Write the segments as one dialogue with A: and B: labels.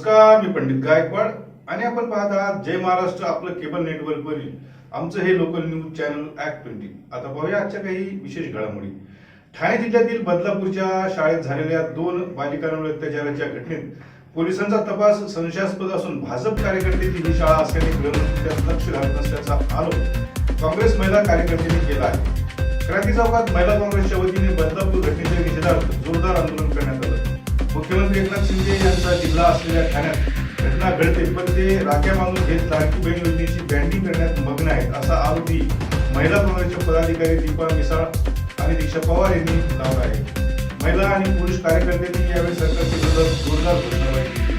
A: नमस्कार मी पंडित गायकवाड आणि आपण पाहत आहात जय महाराष्ट्र आपलं केबल नेटवर्कवरील आमचं हे local news channel act twenty आता पाहूया आजच्या काही विशेष घडामोडी. ठाणे जिल्ह्यातील बदलापूरच्या शाळेत झालेल्या दोन बालिकांवर अत्याचाराच्या घटनेत पोलिसांचा तपास संशयास्पद असून भाजप कार्यकर्त्याची ही शाळा असल्याने गृहमंत्री लक्ष घालत नसल्याचा आरोप काँग्रेस महिला कार्यकर्त्यांनी केला आहे. क्रांती चौकात महिला काँग्रेसच्या वतीने बदलापूर घटनेच्या निषेधार्थ जोरदार आंदोलन करण्यात आलं. मुख्यमंत्री एकनाथ शिंदे यांचा जिल्हा असलेल्या ठाण्यात घटना घडते पण ते राख्या मागून घेत लाडकी बहीण योजनेची बँडिंग करण्यात मग्न आहेत असा आरोपी महिला काँग्रेसच्या पदाधिकारी दीपा मिसाळ आणि दीक्षा पवार यांनी लावला आहे. महिला आणि पुरुष कार्यकर्त्यांनी यावेळी सरकारची विरोधात जोरदार घोषणाबाजी केली.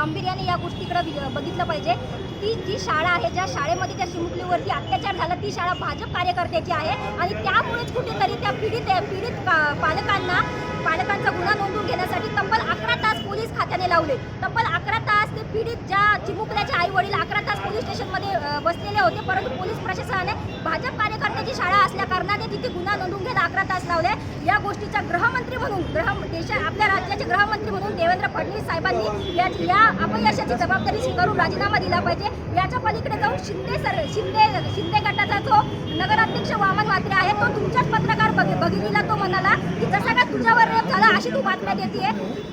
B: गांभीर्याने या गोष्टीकडे बघितलं पाहिजे. ती जी शाळा आहे ज्या शाळेमध्ये त्या चिमुकलीवरती अत्याचार झाला ती शाळा भाजप कार्यकर्त्याची आहे. आणि त्यामुळेच कुठेतरी त्या पीडित पीडित पालकांना पालकांचा गुन्हा नोंदवून घेण्यासाठी तब्बल अकरा तास पोलीस खात्याने लावले. तब्बल अकरा तास ते पीडित ज्या चिमुकल्याचे आई वडील अकरा तास पोलीस स्टेशनमध्ये बसलेले होते परंतु पोलीस प्रशासनाने भाजप कार्यकर्त्याची शाळा असल्या कारणाने तिथे गुन्हा नोंदवून घेत अकरा तास लावले. या गोष्टीचा गृहमंत्री म्हणून गृह देशा आपल्या राज्याचे गृहमंत्री म्हणून देवेंद्र फडणवीस साहेबांनी या या अपयशाची जबाबदारी स्वीकारून राजीनामा दिला पाहिजे. याच्या पलीकडे जाऊन शिंदे सर शिंदे शिंदे गटाचा जो नगराध्यक्ष वामन म्हात्रे आहे तो तुमच्याच पत्रकार बघ भगिनीला तो म्हणाला की जसा का तुझ्यावर रेप झाला अशी तू बातम्या देते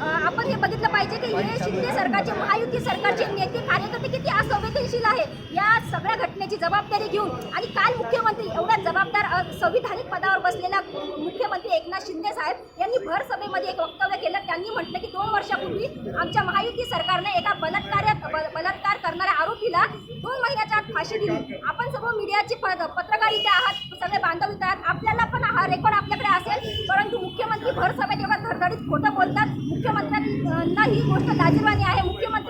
B: आपण हे बघितलं पाहिजे की हे शिंदे सरकारचे महायुती सरकारचे नेते कार्यकर्ते किती असंवेदनशील आहे या सगळ्या घटनेची जबाबदारी घेऊन. आणि काल मुख्यमंत्री एवढ्या जबाबदार संविधानिक पदावर बसलेला मुख्यमंत्री एकनाथ शिंदे साहेब यांनी भर सभेमध्ये एक वक्तव्य केलं. त्यांनी म्हटलं की दोन वर्षापूर्वी आमच्या महायुती सरकारने एका बलात्कार्यात ब- बलात्कार करणाऱ्या आरोपीला दोन महिन्याच्या आत फाशी दिली. आपण सर्व मीडियाची पद पत्रकार इथे आहात सगळे बांधव आहात. आपल्याला पण हा रेकॉर्ड आपल्याकडे असेल. परंतु मुख्यमंत्री भर सभेत एवढा धडधडीत खोटं बोलतात. मुख्यमंत्र्यांना ही गोष्ट लाजीरवाणी आहे. मुख्यमंत्री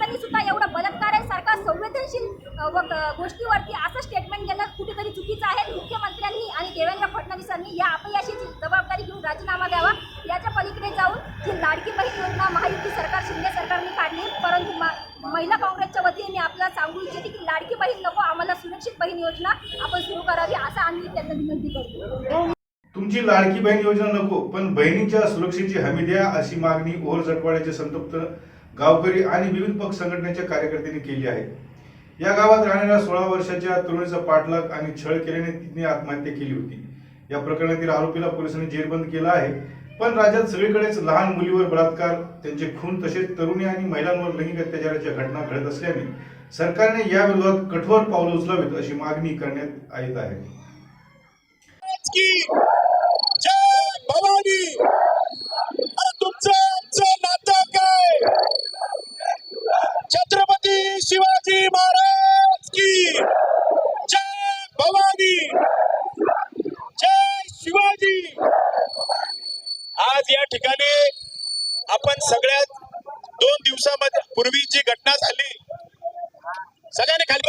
B: गोष्टीवरती असं स्टेटमेंट देणं कुठेतरी चुकीचं आहे. मुख्यमंत्र्यांनी आणि देवेंद्र फडणवीसांनी या अपयशाची जबाबदारी घेऊन राजीनामा द्यावा. याच्या पलीकडे जाऊन ही लाडकी बहीण योजना महायुती सरकार शिंदे सरकारने काढली. परंतु महिला काँग्रेसच्या वतीने मी आपल्याला सांगू इच्छिते की लाडकी बहीण नको आम्हाला सुरक्षित बहीण योजना आपण सुरू करावी असं आम्ही त्यांना विनंती करतो.
A: तुमची लाडकी बहीण योजना नको पण बहिणीच्या सुरक्षेची हमी द्या अशी मागणी ओर जटवाड्याचे संतप्त गावकरी आणि विविध पक्ष संघटनेच्या कार्यकर्त्यांनी केली आहे. या गावात राहणाऱ्या सोळा वर्षाच्या तरुणीचा पाठलाग आणि छळ केल्याने तिने आत्महत्या केली होती. या प्रकरणातील आरोपीला पोलिसांनी जेरबंद केला आहे. पण राज्यात सगळीकडेच लहान मुलीवर बलात्कार त्यांचे खून तसेच तरुणी आणि महिलांवर लैंगिक अत्याचाराच्या घटना घडत असल्याने सरकारने या विरोधात कठोर पावलं उचलावीत अशी मागणी करण्यात येत आहे.
C: तुमचं नातं काय? छत्रपती शिवाजी महाराज की जय भवानी जय शिवाजी. आज या ठिकाणी आपण सगळ्यात दोन दिवसामध्ये पूर्वी जी घटना झाली. सगळ्यांनी खाली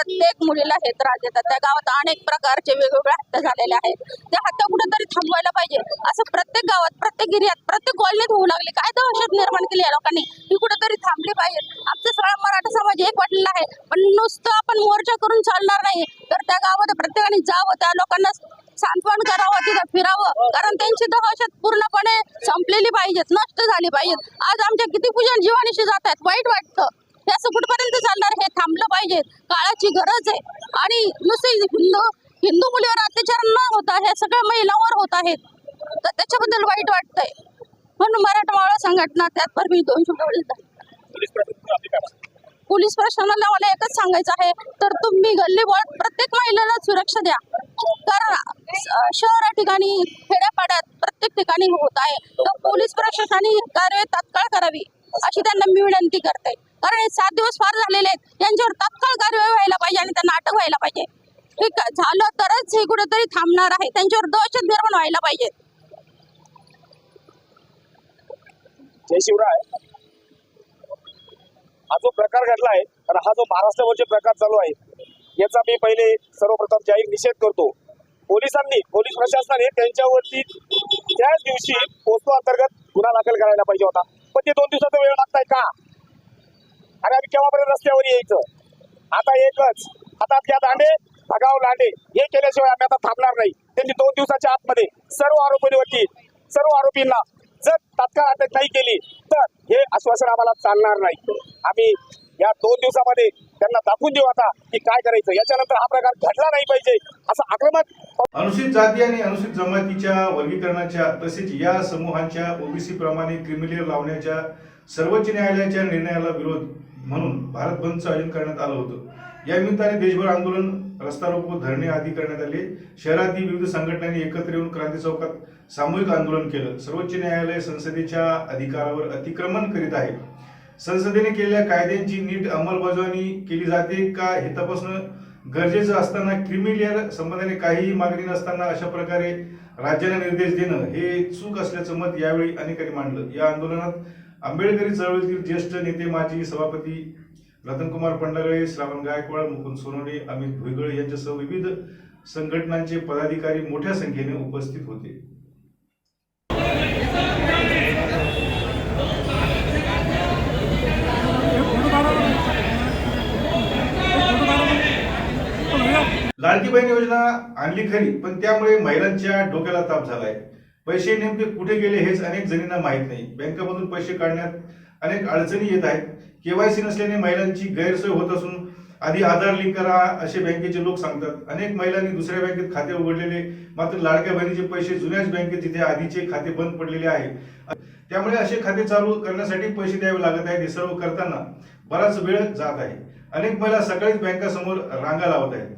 D: प्रत्येक मुलीला हे त्रास देतात. त्या गावात अनेक प्रकारचे वेगवेगळे हत्या झालेले आहेत. त्या हत्या कुठेतरी थांबवायला पाहिजे. असं प्रत्येक गावात प्रत्येक एरियात प्रत्येक कॉलनीत होऊ लागले. काय दहशत निर्माण केली या लोकांनी? ही कुठेतरी थांबली पाहिजे. आमचा सगळा मराठा समाज एक वाटलेला आहे. पण नुसतं आपण मोर्चा करून चालणार नाही. तर त्या गावात प्रत्येकाने जावं त्या लोकांना सांत्वन करावं तिथं फिरावं. कारण त्यांची दहशत पूर्णपणे संपलेली पाहिजेत नष्ट झाली पाहिजेत. आज आमच्या किती पूजन जीवाणीशी जात आहेत वाईट वाटतं. हे असं कुठपर्यंत चालणार हे थांबलं पाहिजे. काळाची गरज आहे. आणि नुसते हिंदू हिंदू मुलीवर अत्याचार न होता हे सगळ्या महिलांवर होत आहेत. तर त्याच्याबद्दल वाईट वाटतंय. म्हणून मराठवाडा संघटना त्यात मी दोन शब्द आहे.
C: पोलीस
D: प्रशासनाला मला एकच सांगायचं आहे. तर तुम्ही गल्ली बोळात प्रत्येक महिलेला सुरक्षा द्या. कारण शहरा ठिकाणी खेड्यापाड्यात प्रत्येक ठिकाणी होत आहे. तर पोलीस प्रशासनाने कार्य तात्काळ करावी अशी त्यांना मी विनंती करते. कारण हे सात दिवस फार झालेले आहेत. यांच्यावर तत्काळ कारवाई व्हायला पाहिजे आणि त्यांना अटक व्हायला पाहिजे. ठीक झालं तरच हे कुठेतरी थांबणार आहे. त्यांच्यावर दहशत निर्माण व्हायला पाहिजे.
C: जय शिवराय. हा जो प्रकार घडला आहे आणि हा जो महाराष्ट्रावरचे प्रकार चालू आहे याचा मी पहिले सर्वप्रथम जाहीर निषेध करतो. पोलिसांनी पोलीस प्रशासनाने त्यांच्यावरती त्याच दिवशी पोस्टो अंतर्गत गुन्हा दाखल करायला पाहिजे होता. पण ते दोन दिवसाचा वेळ लागताय का? अरे आम्ही केव्हापर्यंत रस्त्यावर यायचं? आता एकच. हातात घ्या दांडे भगाव लांडे हे केल्याशिवाय आम्ही आता थांबणार नाही. त्यांनी दोन दिवसाच्या आतमध्ये सर्व आरोपींवरती सर्व आरोपींना जर तात्काळ अटक नाही केली तर हे आश्वासन आम्हाला चालणार नाही. आम्ही या दोन दिवसामध्ये त्यांना दाखवून देऊ आता की काय करायचं. याच्यानंतर हा प्रकार घडला नाही पाहिजे असं आक्रमक
A: अनुसूचित जाती आणि अनुसूचित जमातीच्या वर्गीकरणाच्या तसेच या समूहांच्या ओबीसी प्रमाणे क्रिमिनल लावण्याच्या सर्वोच्च न्यायालयाच्या निर्णयाला विरोध म्हणून भारत बंदचं आयोजन करण्यात आलं होतं. या निमित्ताने देशभर आंदोलन रस्ता रोको धरणे आदी करण्यात आले. शहरातील विविध संघटनांनी एकत्र येऊन क्रांती चौकात सामूहिक आंदोलन केलं. सर्वोच्च न्यायालय संसदेच्या अधिकारावर अतिक्रमण करीत आहे. संसदेने केलेल्या कायद्यांची नीट अंमलबजावणी केली जाते का हे तपासणं गरजेचं असताना क्रिमिलियर संबंधाने काहीही मागणी नसताना अशा प्रकारे राज्याला निर्देश देणं हे चूक असल्याचं मत यावेळी अनेकांनी मांडलं. या आंदोलनात आंबेडकरी चळवळीतील ज्येष्ठ नेते माजी सभापती रतनकुमार पंडागळे श्रावण गायकवाड मुकुंद सोनवणे अमित भुईगळ यांच्यासह विविध संघटनांचे पदाधिकारी मोठ्या संख्येने उपस्थित होते. लाडकी बहीण योजना आणली खरी पण त्यामुळे महिलांच्या डोक्याला ताप झालाय. पैसे नेमके कुठे गेले हेच अनेक जणींना माहीत नाही. बँकेमधून पैसे काढण्यात अनेक अडचणी येत आहेत. केवायसी नसल्याने महिलांची गैरसोय होत असून आधी आधार लिंक करा असे बँकेचे लोक सांगतात. अनेक महिलांनी दुसऱ्या बँकेत खाते उघडलेले मात्र लाडक्या बहिणीचे पैसे जुन्याच बँकेत जिथे आधीचे खाते बंद पडलेले आहे. त्यामुळे असे खाते चालू करण्यासाठी पैसे द्यावे लागत आहेत हे सर्व करताना बराच वेळ जात आहे. अनेक महिला सकाळीच बँकासमोर रांगा लावत आहेत.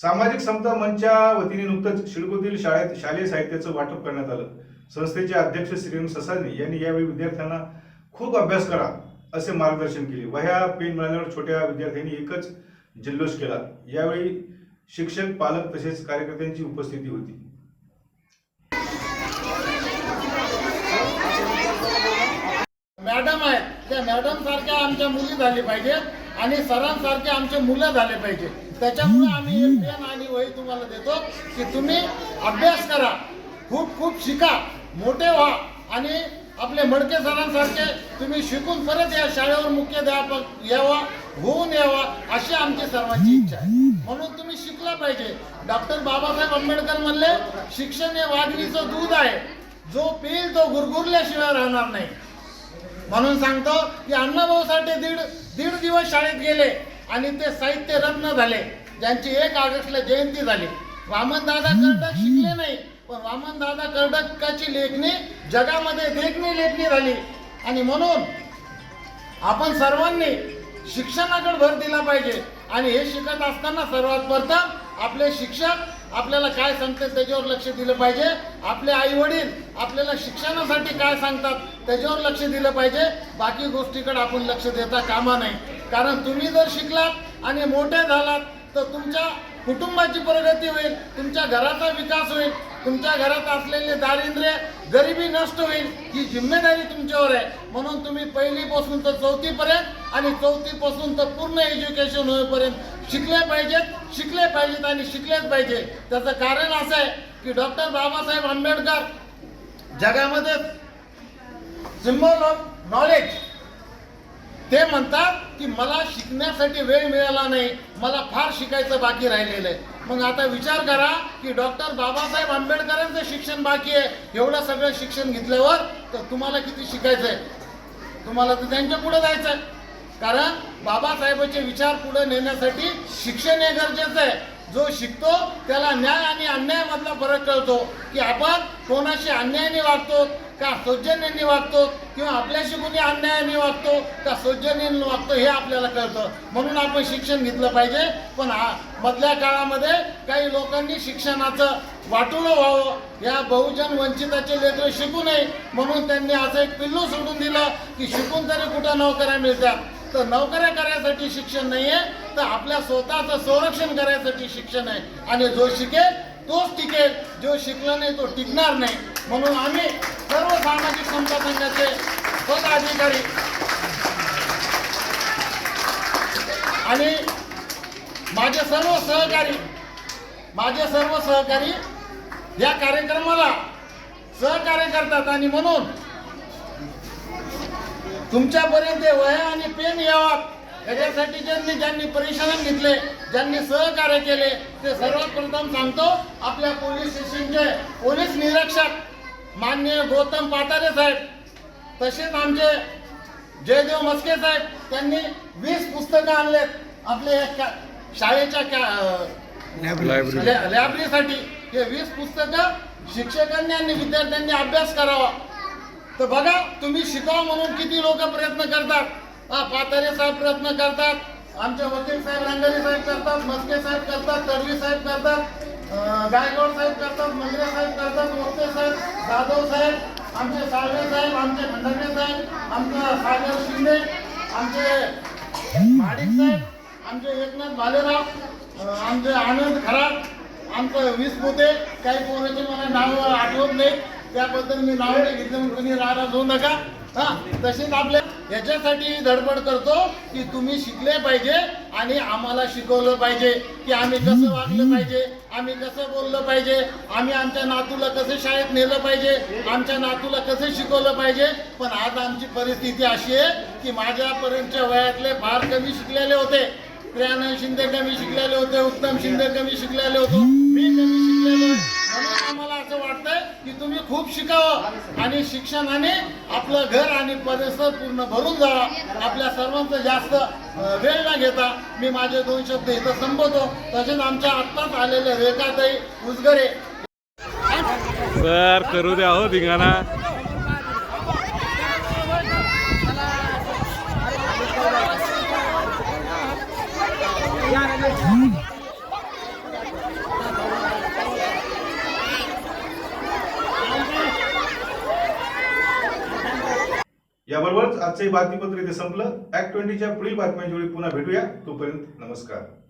A: सामाजिक समता मंचच्या वतीने नुकतंच शिडकोतील शाळेत शालेय साहित्याचं वाटप करण्यात आलं. संस्थेचे अध्यक्ष श्रीरंग ससाने यांनी यावेळी विद्यार्थ्यांना खूप अभ्यास करा असे मार्गदर्शन केले. वह्या पेन मिळाल्यावर छोट्या विद्यार्थ्यांनी एकच जल्लोष केला. यावेळी शिक्षक पालक तसेच कार्यकर्त्यांची उपस्थिती होती.
E: मॅडम आहेत त्या मॅडम सारख्या आमच्या मुली झाली पाहिजे आणि सरांसारखे आमचे मुलं झाले पाहिजे त्याच्यामुळे आम्ही एक पेन आणि वही तुम्हाला देतो की तुम्ही अभ्यास करा. खूप खूप शिका. मोठे व्हा. आणि आपले मडके सरांसारखे तुम्ही शिकून परत या शाळेवर मुख्याध्यापक यावा होऊन यावा अशी आमची सर्वांची इच्छा आहे. म्हणून तुम्ही शिकला पाहिजे. डॉक्टर बाबासाहेब आंबेडकर म्हणले शिक्षण हे वाघिणीचं दूध आहे. जो पिल तो गुरगुरल्याशिवाय राहणार नाही. म्हणून सांगतो की अण्णाभाऊ साठे दीड दीड दिवस शाळेत गेले. आणि ते साहित्य रत्न झाले. ज्यांची एक ऑगस्टला जयंती झाली. वामनदादा कर्डक शिकले नाही पण वामनदादा कर्डकाची लेखणी जगामध्ये देखणी लेखणी झाली. आणि म्हणून आपण सर्वांनी शिक्षणाकडे भर दिला पाहिजे. आणि हे शिकत असताना सर्वात प्रथम आपले शिक्षक आपल्याला काय सांगतात त्याच्यावर लक्ष दिलं पाहिजे. आपले आई वडील आपल्याला शिक्षणासाठी काय सांगतात त्याच्यावर लक्ष दिलं पाहिजे. बाकी गोष्टीकडे आपण लक्ष देता कामा नाही कारण तुम्ही जर शिकलात आणि मोठे झालात तर तुमच्या कुटुंबाची प्रगती होईल तुमच्या घराचा विकास होईल तुमच्या घरात असलेले दारिद्र्य गरिबी नष्ट होईल ही जिम्मेदारी तुमच्यावर आहे. म्हणून तुम्ही पहिलीपासून तर चौथीपर्यंत आणि चौथीपासून तर पूर्ण एज्युकेशन होईपर्यंत शिकले पाहिजेत शिकले पाहिजेत आणि शिकलेच पाहिजे. त्याचं कारण असं आहे की डॉक्टर बाबासाहेब आंबेडकर जगामध्ये सिम्बॉल ऑफ नॉलेज ते म्हणतात की मला शिकण्यासाठी वेळ मिळाला नाही मला फार शिकायचं बाकी राहिलेलं आहे. मग आता विचार करा की डॉक्टर बाबासाहेब आंबेडकरांचं शिक्षण बाकी आहे. एवढं सगळं शिक्षण घेतल्यावर तर तुम्हाला किती शिकायचं आहे? तुम्हाला तर त्यांच्या पुढे जायचं आहे. कारण बाबासाहेबांचे विचार पुढे नेण्यासाठी शिक्षण हे गरजेचं आहे. जो शिकतो त्याला न्याय आणि अन्यायामधला फरक कळतो. की आपण कोणाशी अन्यायाने वागतो का सौजन्याने वागतो किंवा आपल्याशी कोणी अन्यायाने वागतो का सौजन्याने वागतो हे आपल्याला कळतं. म्हणून आपण शिक्षण घेतलं पाहिजे. पण आ- मधल्या काळामध्ये काही लोकांनी शिक्षणाचं वाटून व्हावं. या बहुजन वंचिताचे लेकर शिकू नये. म्हणून त्यांनी असं एक पिल्लू सोडून दिलं की शिकून तरी कुठं नोकऱ्या मिळतात. तर नोकऱ्या करायसाठी शिक्षण नाहीये. तर आपल्या स्वतःचं संरक्षण करायसाठी शिक्षण आहे. आणि जो शिकेल तोच टिकेल. जो शिकला नाही तो टिकणार नाही. म्हणून आम्ही सर्व सामाजिक क्षमता संघाचे पदाधिकारी. आणि माझे सर्व सहकारी माझे सर्व सहकारी या कार्यक्रमाला सहकार्य करतात. आणि म्हणून तुमच्यापर्यंत वह्या आणि पेन यावा याच्यासाठी ज्यांनी ज्यांनी परिश्रम घेतले ज्यांनी सहकार्य केले ते सर्वात प्रथम सांगतो आपल्या पोलीस स्टेशनचे पोलीस निरीक्षक मान्य गौतम पातारे साहेब तसेच आमचे जयदेव मस्के साहेब त्यांनी वीस पुस्तकं आणलेत आपल्या का- शाळेच्या लायब्ररीसाठी हे वीस पुस्तकं शिक्षकांनी आणि विद्यार्थ्यांनी अभ्यास करावा. तर बघा तुम्ही शिकावं म्हणून किती लोक प्रयत्न करतात. पातारे साहेब प्रयत्न करतात. आमचे वकील साहेब रंगारी साहेब करतात मस्के साहेब करतात तडवी साहेब करतात अं, गायकवाड साहेब करतात मंगरे साहेब करतात मोठे साहेब जाधव साहेब आमचे साळवे साहेब आमचे खंडके साहेब आमचा सागर शिंदे आमचे माडिक साहेब आमचे एकनाथ भालेराव आमचे आनंद खरात आमचं वीस पोते काही पोराचे मला नाव आठवत नाही त्याबद्दल मी नाव नाही घेतलं म्हणून कोणी नाराज होऊ नका. हा तसेच आपल्या याच्यासाठी धडपड करतो की तुम्ही शिकले पाहिजे आणि आम्हाला शिकवलं पाहिजे की आम्ही कसं वागलं पाहिजे आम्ही कसं बोललं पाहिजे आम्ही आमच्या नातूला कसं शाळेत नेलं पाहिजे आमच्या नातूला कसं शिकवलं पाहिजे. पण आज आमची परिस्थिती अशी आहे की माझ्यापर्यंतच्या वयातले फार कमी शिकलेले होते. प्रियानंद शिंदे कमी शिकलेले होते उत्तम शिंदे कमी शिकलेले होतो. मी कमी शिकलेलो वाटतंय की तुम्ही खूप शिकावं. आणि शिक्षणाने आपलं घर आणि परिसर पूर्ण भरून जावा आपल्या सर्वांचं जास्त वेळ न घेता मी माझे दोन शब्द इथं संपवतो. तसेच आमच्या आत्ताच आलेले रेखाताई उजगरे
F: सर करू द्या हो धिंगाणा.
A: आजचंही बातमीपत्र इथे संपलं. ऍक्ट ट्वेंटीच्या पुढील बातम्यांच्या वेळी पुन्हा भेटूया. तोपर्यंत नमस्कार.